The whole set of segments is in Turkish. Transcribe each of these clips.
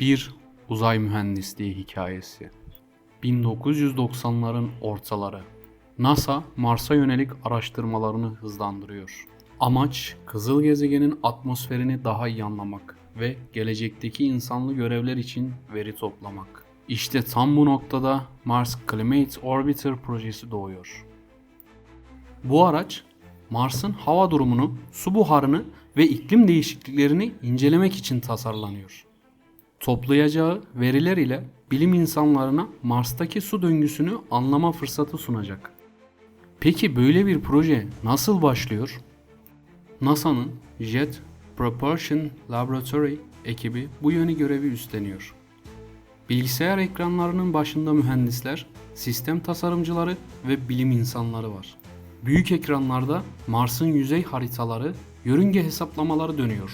Bir uzay mühendisliği hikayesi. 1990'ların ortaları. NASA Mars'a yönelik araştırmalarını hızlandırıyor. Amaç kızıl gezegenin atmosferini daha iyi anlamak ve gelecekteki insanlı görevler için veri toplamak. İşte tam bu noktada Mars Climate Orbiter projesi doğuyor. Bu araç Mars'ın hava durumunu, su buharını ve iklim değişikliklerini incelemek için tasarlanıyor. Toplayacağı veriler ile bilim insanlarına Mars'taki su döngüsünü anlama fırsatı sunacak. Peki böyle bir proje nasıl başlıyor? NASA'nın Jet Propulsion Laboratory ekibi bu yönü görevi üstleniyor. Bilgisayar ekranlarının başında mühendisler, sistem tasarımcıları ve bilim insanları var. Büyük ekranlarda Mars'ın yüzey haritaları, yörünge hesaplamaları dönüyor.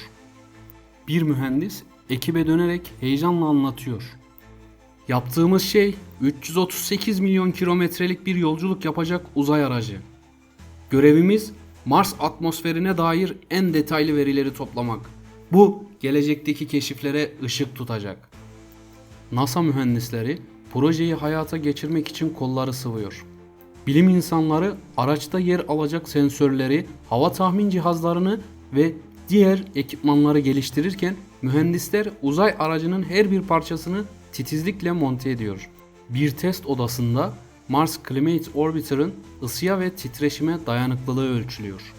Bir mühendis ekibe dönerek heyecanla anlatıyor. Yaptığımız şey 338 milyon kilometrelik bir yolculuk yapacak uzay aracı. Görevimiz Mars atmosferine dair en detaylı verileri toplamak. Bu gelecekteki keşiflere ışık tutacak. NASA mühendisleri projeyi hayata geçirmek için kolları sıvıyor. Bilim insanları araçta yer alacak sensörleri, hava tahmin cihazlarını ve diğer ekipmanları geliştirirken mühendisler uzay aracının her bir parçasını titizlikle monte ediyor. Bir test odasında Mars Climate Orbiter'ın ısıya ve titreşime dayanıklılığı ölçülüyor.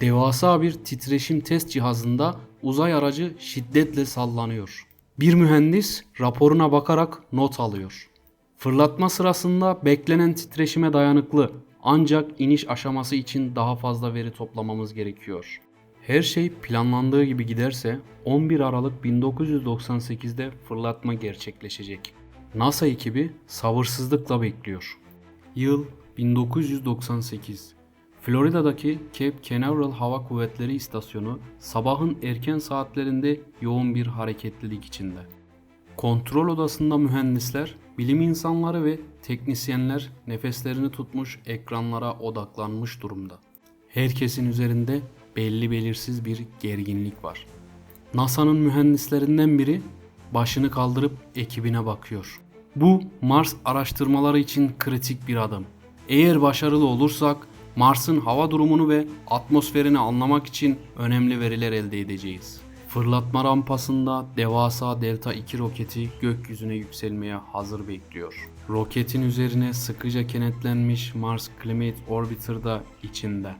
Devasa bir titreşim test cihazında uzay aracı şiddetle sallanıyor. Bir mühendis raporuna bakarak not alıyor. Fırlatma sırasında beklenen titreşime dayanıklı ancak iniş aşaması için daha fazla veri toplamamız gerekiyor. Her şey planlandığı gibi giderse 11 Aralık 1998'de fırlatma gerçekleşecek. NASA ekibi sabırsızlıkla bekliyor. Yıl 1998. Florida'daki Cape Canaveral Hava Kuvvetleri İstasyonu sabahın erken saatlerinde yoğun bir hareketlilik içinde. Kontrol odasında mühendisler, bilim insanları ve teknisyenler nefeslerini tutmuş ekranlara odaklanmış durumda. Herkesin üzerinde belli belirsiz bir gerginlik var. NASA'nın mühendislerinden biri başını kaldırıp ekibine bakıyor. Bu Mars araştırmaları için kritik bir adım. Eğer başarılı olursak Mars'ın hava durumunu ve atmosferini anlamak için önemli veriler elde edeceğiz. Fırlatma rampasında devasa Delta 2 roketi gökyüzüne yükselmeye hazır bekliyor. Roketin üzerine sıkıca kenetlenmiş Mars Climate Orbiter da içinde.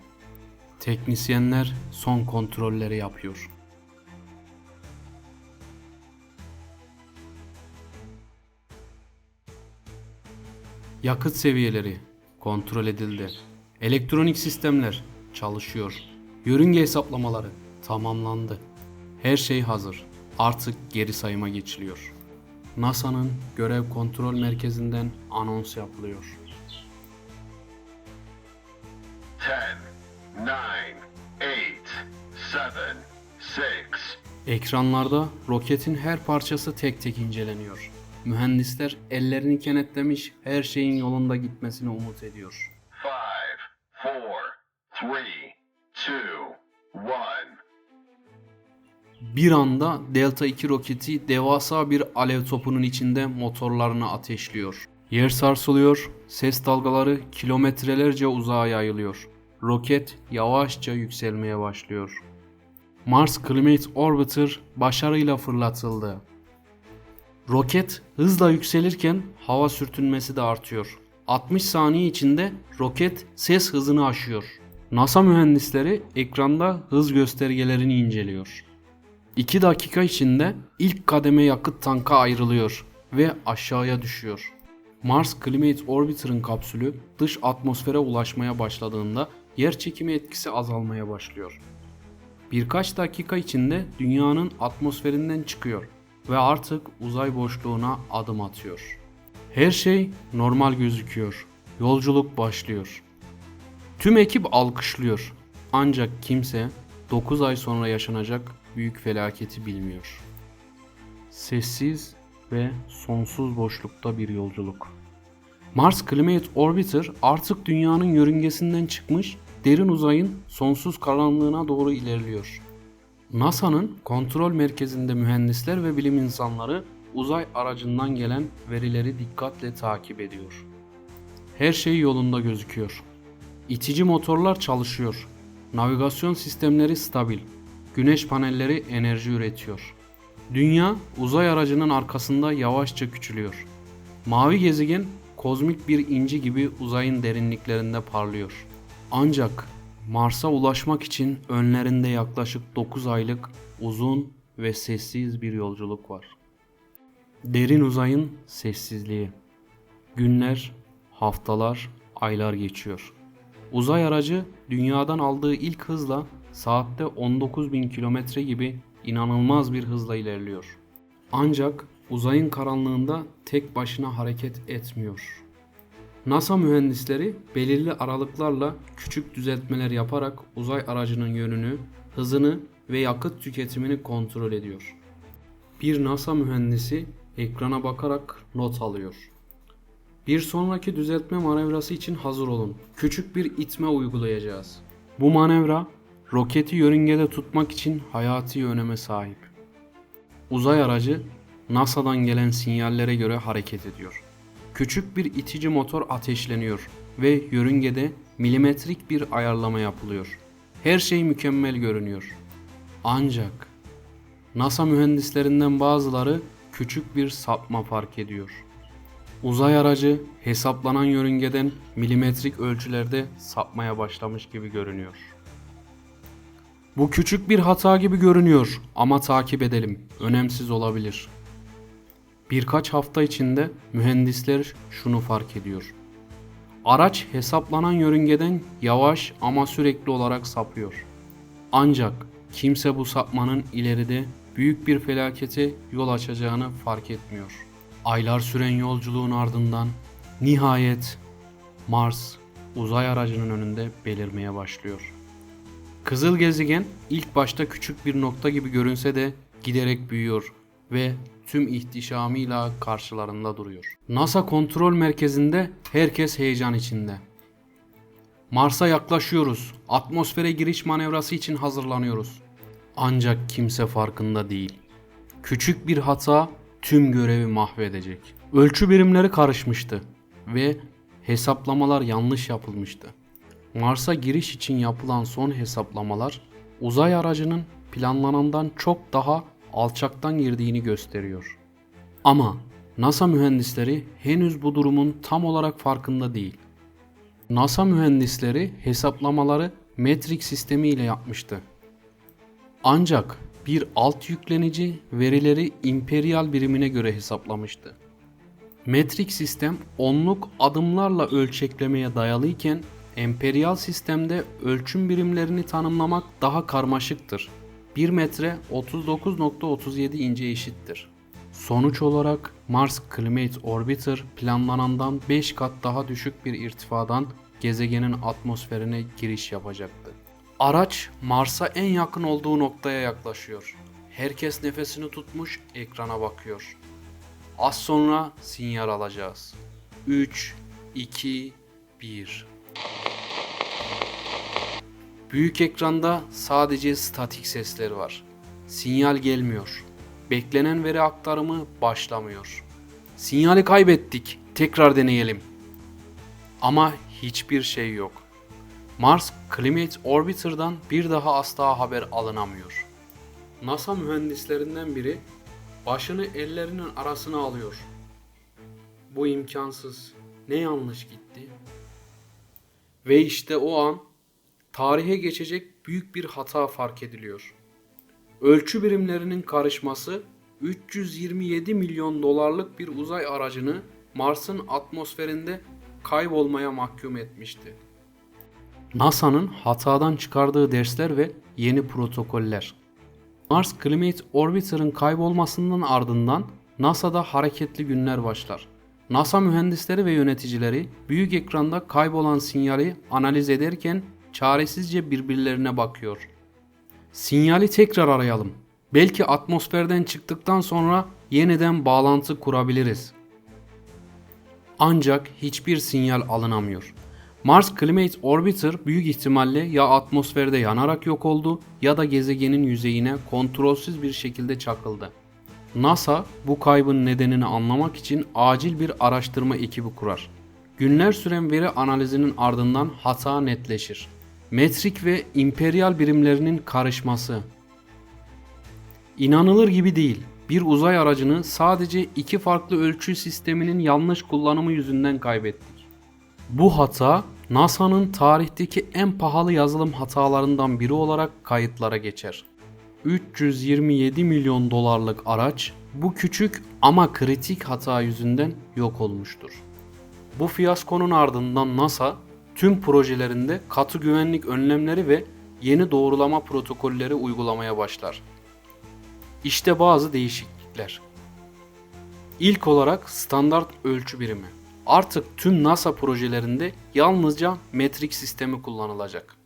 Teknisyenler son kontrolleri yapıyor. Yakıt seviyeleri kontrol edildi. Elektronik sistemler çalışıyor. Yörünge hesaplamaları tamamlandı. Her şey hazır. Artık geri sayıma geçiliyor. NASA'nın görev kontrol merkezinden anons yapılıyor. 10, 9, 8, 7, 6, Ekranlarda roketin her parçası tek tek inceleniyor. Mühendisler ellerini kenetlemiş her şeyin yolunda gitmesini umut ediyor. 5, 4, 3, 2, 1. Bir anda Delta 2 roketi devasa bir alev topunun içinde motorlarını ateşliyor. Yer sarsılıyor, ses dalgaları kilometrelerce uzağa yayılıyor. Roket yavaşça yükselmeye başlıyor. Mars Climate Orbiter başarıyla fırlatıldı. Roket hızla yükselirken hava sürtünmesi de artıyor. 60 saniye içinde roket ses hızını aşıyor. NASA mühendisleri ekranda hız göstergelerini inceliyor. 2 dakika içinde ilk kademe yakıt tanka ayrılıyor ve aşağıya düşüyor. Mars Climate Orbiter'ın kapsülü dış atmosfere ulaşmaya başladığında yer çekimi etkisi azalmaya başlıyor. Birkaç dakika içinde dünyanın atmosferinden çıkıyor ve artık uzay boşluğuna adım atıyor. Her şey normal gözüküyor. Yolculuk başlıyor. Tüm ekip alkışlıyor. Ancak kimse 9 ay sonra yaşanacak büyük felaketi bilmiyor. Sessiz ve sonsuz boşlukta bir yolculuk. Mars Climate Orbiter artık dünyanın yörüngesinden çıkmış, derin uzayın sonsuz karanlığına doğru ilerliyor. NASA'nın kontrol merkezinde mühendisler ve bilim insanları uzay aracından gelen verileri dikkatle takip ediyor. Her şey yolunda gözüküyor. İtici motorlar çalışıyor. Navigasyon sistemleri stabil. Güneş panelleri enerji üretiyor. Dünya uzay aracının arkasında yavaşça küçülüyor. Mavi gezegen kozmik bir inci gibi uzayın derinliklerinde parlıyor. Ancak Mars'a ulaşmak için önlerinde yaklaşık 9 aylık uzun ve sessiz bir yolculuk var. Derin uzayın sessizliği. Günler, haftalar, aylar geçiyor. Uzay aracı dünyadan aldığı ilk hızla saatte 19.000 kilometre gibi inanılmaz bir hızla ilerliyor. Ancak uzayın karanlığında tek başına hareket etmiyor. NASA mühendisleri belirli aralıklarla küçük düzeltmeler yaparak uzay aracının yönünü, hızını ve yakıt tüketimini kontrol ediyor. Bir NASA mühendisi ekrana bakarak not alıyor. Bir sonraki düzeltme manevrası için hazır olun. Küçük bir itme uygulayacağız. Bu manevra roketi yörüngede tutmak için hayati öneme sahip. Uzay aracı NASA'dan gelen sinyallere göre hareket ediyor. Küçük bir itici motor ateşleniyor ve yörüngede milimetrik bir ayarlama yapılıyor. Her şey mükemmel görünüyor. Ancak NASA mühendislerinden bazıları küçük bir sapma fark ediyor. Uzay aracı hesaplanan yörüngeden milimetrik ölçülerde sapmaya başlamış gibi görünüyor. Bu küçük bir hata gibi görünüyor ama takip edelim. Önemsiz olabilir. Birkaç hafta içinde mühendisler şunu fark ediyor. Araç hesaplanan yörüngeden yavaş ama sürekli olarak sapıyor. Ancak kimse bu sapmanın ileride büyük bir felakete yol açacağını fark etmiyor. Aylar süren yolculuğun ardından nihayet Mars uzay aracının önünde belirmeye başlıyor. Kızıl gezegen ilk başta küçük bir nokta gibi görünse de giderek büyüyor ve tüm ihtişamıyla karşılarında duruyor. NASA kontrol merkezinde herkes heyecan içinde. Mars'a yaklaşıyoruz. Atmosfere giriş manevrası için hazırlanıyoruz. Ancak kimse farkında değil. Küçük bir hata tüm görevi mahvedecek. Ölçü birimleri karışmıştı ve hesaplamalar yanlış yapılmıştı. Mars'a giriş için yapılan son hesaplamalar uzay aracının planlanandan çok daha alçaktan girdiğini gösteriyor. Ama NASA mühendisleri henüz bu durumun tam olarak farkında değil. NASA mühendisleri hesaplamaları metrik sistemi ile yapmıştı. Ancak bir alt yüklenici verileri imperial birimine göre hesaplamıştı. Metrik sistem onluk adımlarla ölçeklemeye dayalıyken emperyal sistemde ölçüm birimlerini tanımlamak daha karmaşıktır. 1 metre 39.37 ince eşittir. Sonuç olarak Mars Climate Orbiter planlanandan 5 kat daha düşük bir irtifadan gezegenin atmosferine giriş yapacaktı. Araç Mars'a en yakın olduğu noktaya yaklaşıyor. Herkes nefesini tutmuş ekrana bakıyor. Az sonra sinyal alacağız. 3, 2, 1. Büyük ekranda sadece statik sesler var. Sinyal gelmiyor. Beklenen veri aktarımı başlamıyor. Sinyali kaybettik. Tekrar deneyelim. Ama hiçbir şey yok. Mars Climate Orbiter'dan bir daha asla haber alınamıyor. NASA mühendislerinden biri başını ellerinin arasına alıyor. Bu imkansız. Ne yanlış gitti? Ve işte o an tarihe geçecek büyük bir hata fark ediliyor. Ölçü birimlerinin karışması 327 milyon dolarlık bir uzay aracını Mars'ın atmosferinde kaybolmaya mahkum etmişti. NASA'nın hatadan çıkardığı dersler ve yeni protokoller. Mars Climate Orbiter'ın kaybolmasının ardından NASA'da hareketli günler başlar. NASA mühendisleri ve yöneticileri büyük ekranda kaybolan sinyali analiz ederken çaresizce birbirlerine bakıyor. Sinyali tekrar arayalım. Belki atmosferden çıktıktan sonra yeniden bağlantı kurabiliriz. Ancak hiçbir sinyal alınamıyor. Mars Climate Orbiter büyük ihtimalle ya atmosferde yanarak yok oldu ya da gezegenin yüzeyine kontrolsüz bir şekilde çakıldı. NASA bu kaybın nedenini anlamak için acil bir araştırma ekibi kurar. Günler süren veri analizinin ardından hata netleşir. Metrik ve imperyal birimlerinin karışması. İnanılır gibi değil. Bir uzay aracını sadece iki farklı ölçü sisteminin yanlış kullanımı yüzünden kaybettik. Bu hata NASA'nın tarihteki en pahalı yazılım hatalarından biri olarak kayıtlara geçer. 327 milyon dolarlık araç bu küçük ama kritik hata yüzünden yok olmuştur. Bu fiyaskonun ardından NASA tüm projelerinde katı güvenlik önlemleri ve yeni doğrulama protokolleri uygulamaya başlar. İşte bazı değişiklikler. İlk olarak standart ölçü birimi. Artık tüm NASA projelerinde yalnızca metrik sistemi kullanılacak.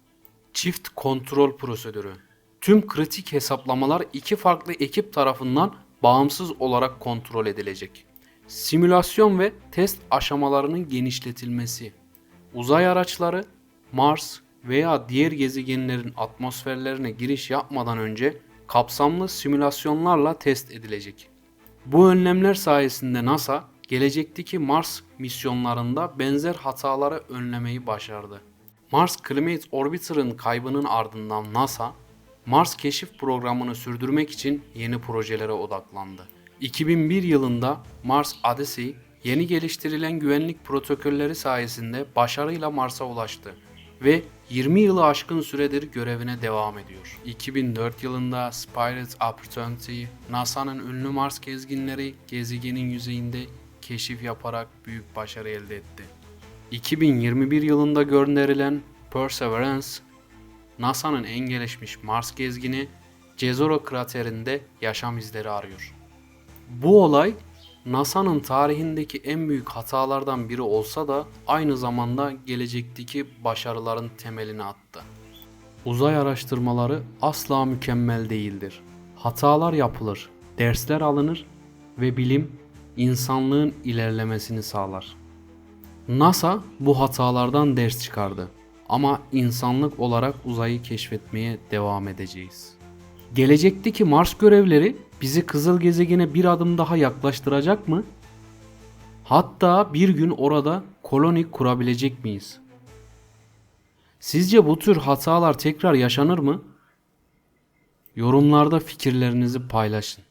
Çift kontrol prosedürü. Tüm kritik hesaplamalar iki farklı ekip tarafından bağımsız olarak kontrol edilecek. Simülasyon ve test aşamalarının genişletilmesi. Uzay araçları Mars veya diğer gezegenlerin atmosferlerine giriş yapmadan önce kapsamlı simülasyonlarla test edilecek. Bu önlemler sayesinde NASA gelecekteki Mars misyonlarında benzer hataları önlemeyi başardı. Mars Climate Orbiter'ın kaybının ardından NASA, Mars keşif programını sürdürmek için yeni projelere odaklandı. 2001 yılında Mars Odyssey, yeni geliştirilen güvenlik protokolleri sayesinde başarıyla Mars'a ulaştı ve 20 yılı aşkın süredir görevine devam ediyor. 2004 yılında Spirit Opportunity, NASA'nın ünlü Mars gezginleri gezegenin yüzeyinde keşif yaparak büyük başarı elde etti. 2021 yılında gönderilen Perseverance, NASA'nın en gelişmiş Mars gezgini Jezero kraterinde yaşam izleri arıyor. Bu olay NASA'nın tarihindeki en büyük hatalardan biri olsa da aynı zamanda gelecekteki başarıların temelini attı. Uzay araştırmaları asla mükemmel değildir. Hatalar yapılır, dersler alınır ve bilim insanlığın ilerlemesini sağlar. NASA bu hatalardan ders çıkardı ama insanlık olarak uzayı keşfetmeye devam edeceğiz. Gelecekteki Mars görevleri bizi kızıl gezegene bir adım daha yaklaştıracak mı? Hatta bir gün orada koloni kurabilecek miyiz? Sizce bu tür hatalar tekrar yaşanır mı? Yorumlarda fikirlerinizi paylaşın.